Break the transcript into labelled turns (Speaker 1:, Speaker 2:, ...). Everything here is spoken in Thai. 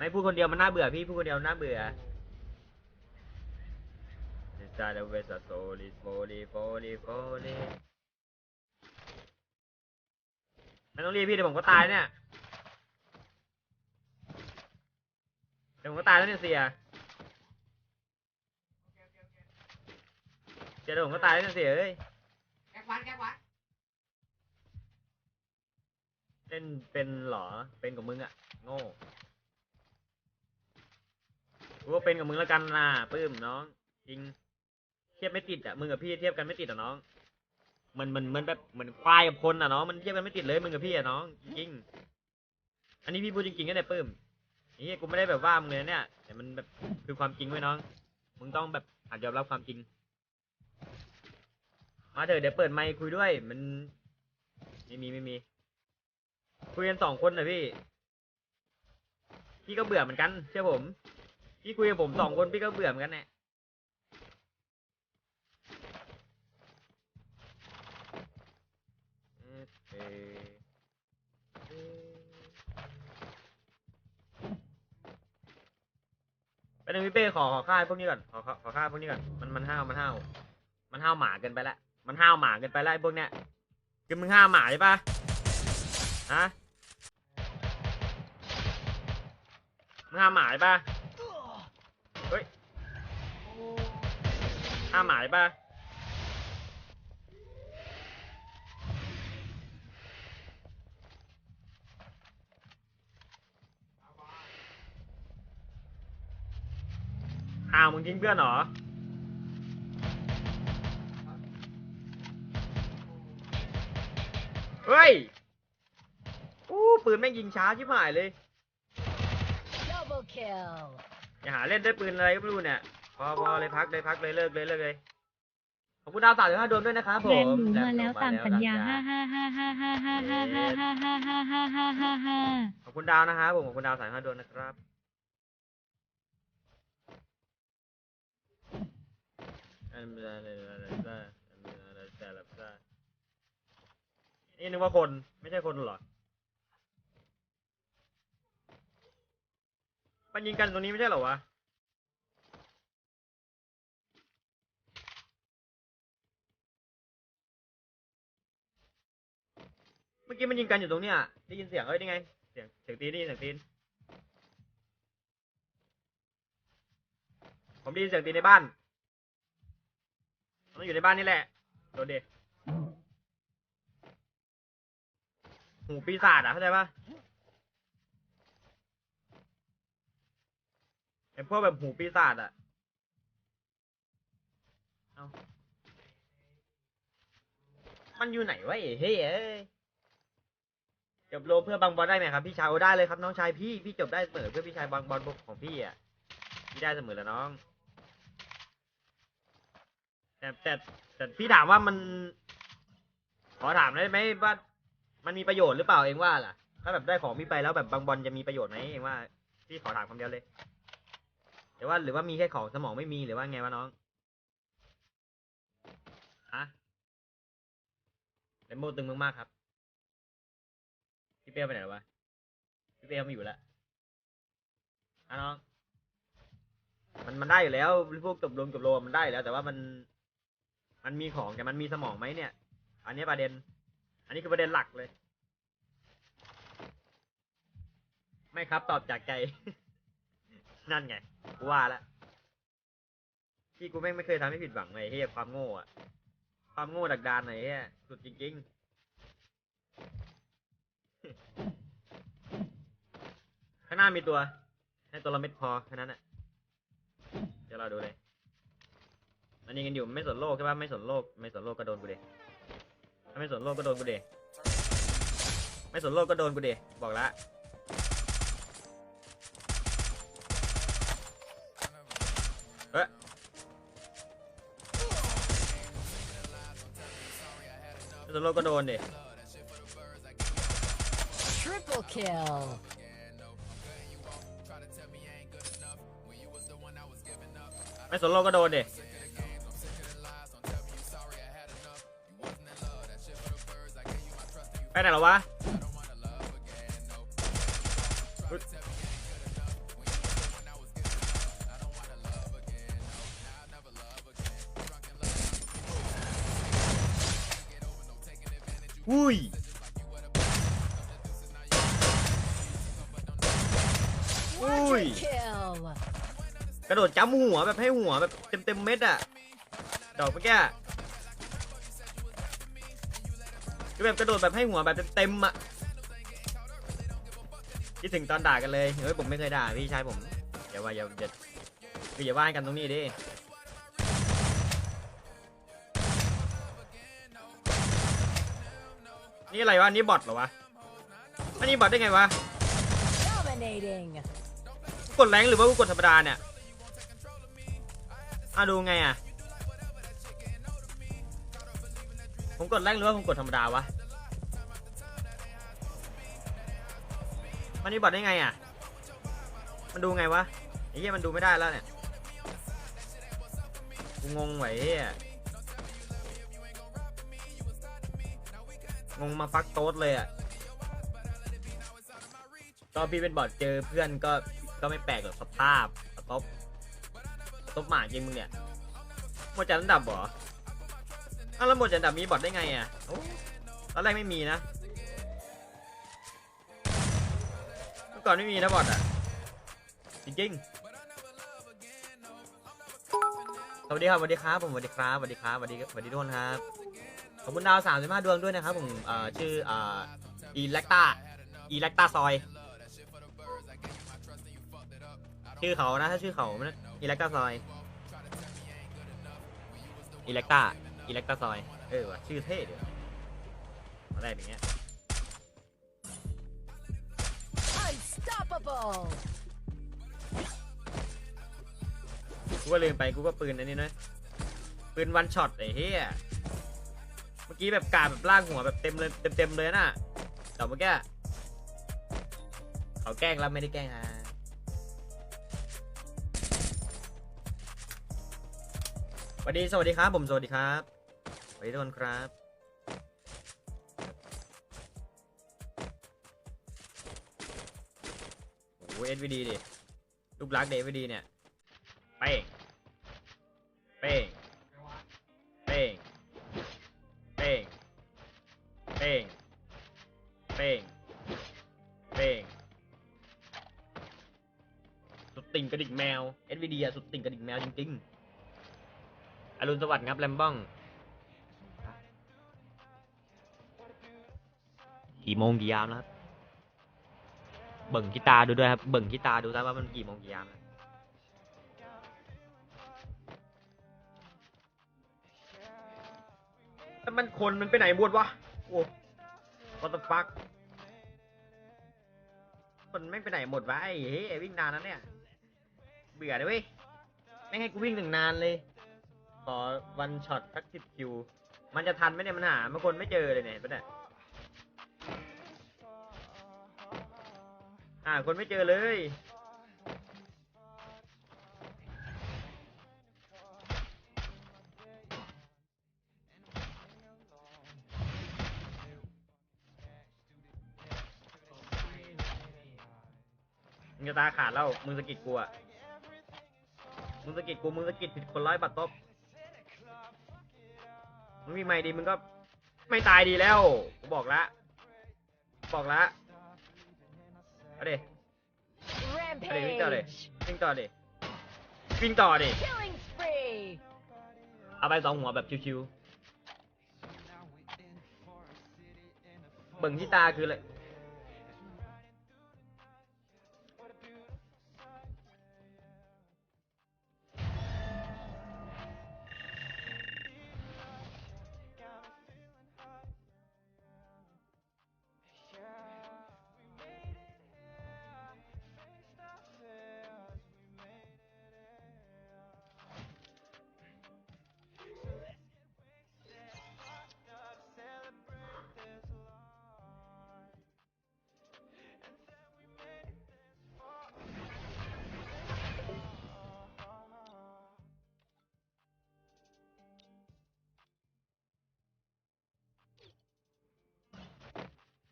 Speaker 1: ไม่พูดคนเดียวมันน่าเบื่อพี่พูดคนเดียวน่าเบื่อซาเดเวสโซลิโฟลิโฟลิโฟลิไม่ต้องรีบพี่เดี๋ยวผมก็ตายเนี่ย เดี๋ยวผมก็ตายแล้วเนี่ยเสียเสียเดี๋ยวผมก็ตายแล้วเนี่ยเสียเอ้ย
Speaker 2: แก๊กวัดแก๊กวัด
Speaker 1: เล่นเป็นเหรอ เป็นกับมึงอะโง่ กูก็เป็นกับมึงแล้วกันนะปื้มน้อง จริง เทียบไม่ติดอะมึงกับพี่เทียบกันไม่ติดอะน้อง มันมันมันแบบเหมือนควายกับคนอะน้องมันเทียบกันไม่ติดเลยมึงกับพี่อะน้อง จริง อันนี้พี่พูดจริงๆก็ได้ปื้มนี่กูไม่ได้แบบว่ามึงเลยเนี่ยแต่มันแบบคือความจริงไว้น้อง มึงต้องแบบอาจยอมรับความจริง มาเถอะเดี๋ยวเปิดไมค์คุยด้วย มันไม่มีไม่มี คุยกันสองคนนะพี่ พี่ก็เบื่อเหมือนกันเชื่อผม พี่คุยกับผมสองคนพี่ก็เบื่อเหมือนกันแหละเอไปหนึ่งพี่เป้ขอขอค่ายพวกนี้ก่อนขอขอค่ายพวกนี้ก่อนมันมันห้าวมันห้าวมันห้าวหมาเกินไปละมันห้าวหมาเกินไปละไอ้พวกเนี้ยคือมึงห้าวหมาใช่ปะฮะมึงห้ามหมายป่ะ ห้ามหมายป่ะ อ้าว มึงทิ้งเพื่อนเหรอ เฮ้ย อู้ปืนแม่งยิงช้าชิบหายเลย
Speaker 3: Double kill.
Speaker 1: อย่าหาเล่นด้วยปืนอะไรก็ไม่รู้เนี่ย พอพอเลยพักเลยพักเลยเลิกเลยเลิกเลยขอบคุณดาวสามสิบห้าดวงด้วยนะครับผ
Speaker 4: แฟน
Speaker 1: ม
Speaker 4: หนูมาแล้วตามสัญญา
Speaker 1: แฟ
Speaker 4: ฮ่านฮ่าฮ่าฮ่าฮ่าฮ่าฮ่าฮ่าฮ่าฮ่าฮ่าฮ่าฮ่าฮ่าฮ่า
Speaker 1: ขอบคุณดาวนะครับผมขอบคุณดาวสามสิบห้าดวงนะครับนี่นึกว่าคนไม่ใช่คนเหรอมันยิงกันตรงนี้ไม่ใช่เหรอวะ มื่อกี้มันยิงกันอยู่ตรงเนี้ยได้ยินเสียงเอ้ยนี่ไง เสียงเสียงตีนนี่เสียงตีน ผมได้ยินเสียงตีนในบ้านมันอยู่ในบ้านนี่แหละโดนเดหูปีศาจอะเข้าใจปะไอ้พวกแบบหูปีศาจอะมันอยู่ไหนวะไอ้เฮ้ยเอ้ย จบโลเพื่อบางบอลได้ไหมครับพี่ชายโอได้เลยครับน้องชายพี่พี่จบได้เสมอเพื่อพี่ชายบางบอลของพี่อะพี่ได้เสมอแล้วน้อง แต่แต่แต่พี่ถามว่ามัน ขอถามได้ไหมว่า มันมีประโยชน์หรือเปล่าเองว่าล่ะ ถ้าแบบได้ของพี่ไปแล้วแบบบางบอลจะมีประโยชน์ไหมเองว่าพี่ขอถามคำเดียวเลยหรือว่าหรือว่ามีแค่ของสมองไม่มีหรือว่าไงวะน้องฮะเลมโบตึงมากๆครับ พี่เปียวไปไหนแล้ววะ พี่เปียวไม่อยู่แล้วอะน้อง มันมันได้อยู่แล้วพวกจบลงจบโลมันได้อยู่แล้ว แต่ว่ามัน มันมีของแต่มันมีสมองไหมเนี่ย อันนี้ประเด็น อันนี้คือประเด็นหลักเลย ไม่ครับตอบจากใจ นั่นไงกูว่าล้วพี่กูแม่งไม่เคยทำให้ผิดหวังเลยเฮียความโง่อะความโง่ดักดานไหนเฮียสุดจริงๆ ข้างหน้ามีตัว ให้ตัวละเม็ดพอแค่นั้นแหละเดี๋ยวเราดูเลยมันยิงกันอยู่ไม่สนโลกใช่ปะไม่สนโลกไม่สนโลกก็โดนกูเดถ้าไม่สนโลกก็โดนกูเดไม่สนโลกก็โดนกูเดบอกละเฮ้ยไม่สนโลกก็โดนเด
Speaker 3: Triple kill.
Speaker 1: I solo ก็โดนดิ ไปไหนหรอวะ อุ้ย กระโดดจ้ำหัวแบบให้หัวแบบเต็มเต็มเม็ดอะดอกเมื่อกี้อะคือแบบกระโดดแบบให้หัวแบบเต็มๆอะคิดถึงตอนด่ากันเลยเฮ้ยผมไม่เคยด่าพี่ชายผมอย่าว่าอย่าอย่าคืออย่าว่ากันตรงนี้ดินี่อะไรวะนี่บอทเหรอวะอันนี้บอทได้ไงวะ
Speaker 3: Dominating.
Speaker 1: กูกดแรงหรือว่ากูกดธรรมดาเนี่ย อะดูไงอะ ผมกดแรงหรือว่าผมกดธรรมดาวะ มันนี่บอทได้ไงอะ มันดูไงวะไอ้เหี้ยมันดูไม่ได้แล้วเนี่ย กูงงไหวะไอ้เหี้ยงงมาฟักโต๊ดเลยอะตอนพี่เป็นบอทเจอเพื่อนก็ก็ไม่แปลกหรอกสภาพสต๊อป ต๊อปหมาจริงมึงเนี่ยหมดจัดอันดับเหรออ้าวแล้วหมดจัดอันดับมีบอทได้ไงอะโอ้ตอนแรกไม่มีนะเมื่อก่อนไม่มีนะบอทอะจริงๆสวัสดีครับสวัสดีครับผมสวัสดีครับสวัสดีครับสวัสดีสวัสดีทุกคนครับขอบคุณดาวสามสิบห้าดวงด้วยนะครับผมเอ่อชื่อเอ่ออีเล็กตาอีเล็กตาซอยชื่อเขานะถ้าชื่อเขามัน อิเล็กตาซอยอิเล็กตาอิเล็กตาซอย เออว่ะชื่อเท่เดียวอะไรอย่างเงี้ย
Speaker 3: Unstoppable.
Speaker 1: กูก็ลืมไปกูก็ปืนอันนี้นะปืนวันช็อตไอ้เหี้ยเมื่อกี้แบบกาแบบล่างหัวแบบเต็มเลยเต็มเต็มๆเลยน่ะแต่เมื่อกี้เขาแกล้งแล้วไม่ได้แกล้งอะ วัสดี สวัสดีครับ ผมสวัสดีครับสวัสดีทุกคนครับโอ้เอสวีดีดิลูกรักเดวีดีเนี่ย เป้ง เป้ง เป้ง เป้ง เป้ง เป้ง เป้ง สุดติ่งกระดิ่งแมว SVD อะสุดติ่งกระดิ่งแมวจริงๆ อรุณสวัสดิ์ครับแลมบ้องกี่โมงกี่ยามแล้วครับ เบิ่งกีตาร์ดูด้วยครับเบิ่งกีตาร์ดูซะว่ามันกี่โมงกี่ยามแล้วแล้วมันคนมันไปไหนบวดวะโอ้ what the fuck คนไม่งไปไหนหมดวะไอ้เฮ้ยวิ่งนานนะเนี่ย เบื่อเลยเว้ย ไม่ให้กูวิ่งถึงนานเลย ขอวันช็อตสักสิบคิว มันจะทันไหมเนี่ยมันหาบางคนไม่เจอเลยเนี่ยเห็นปะเนี่ยอ่าคนไม่เจอเลยมึงจะตาขาดแล้ว มึงสะกิดกูอะมึงสะกิดกู มึงสะกิดผิดคนร้อยบัตรตบ มึงมีไม่ดีมึงก็ไม่ตายดีแล้วกูบอกละ บอกละเอาดิเอาดิวิ่งต่อดิ
Speaker 3: Rampage.
Speaker 1: วิ่งต่อดิวิ่งต่อดิ
Speaker 3: Killing spree.
Speaker 1: เอาไปสองหัวแบบชิวๆเบิ่งที่ตาคือเลย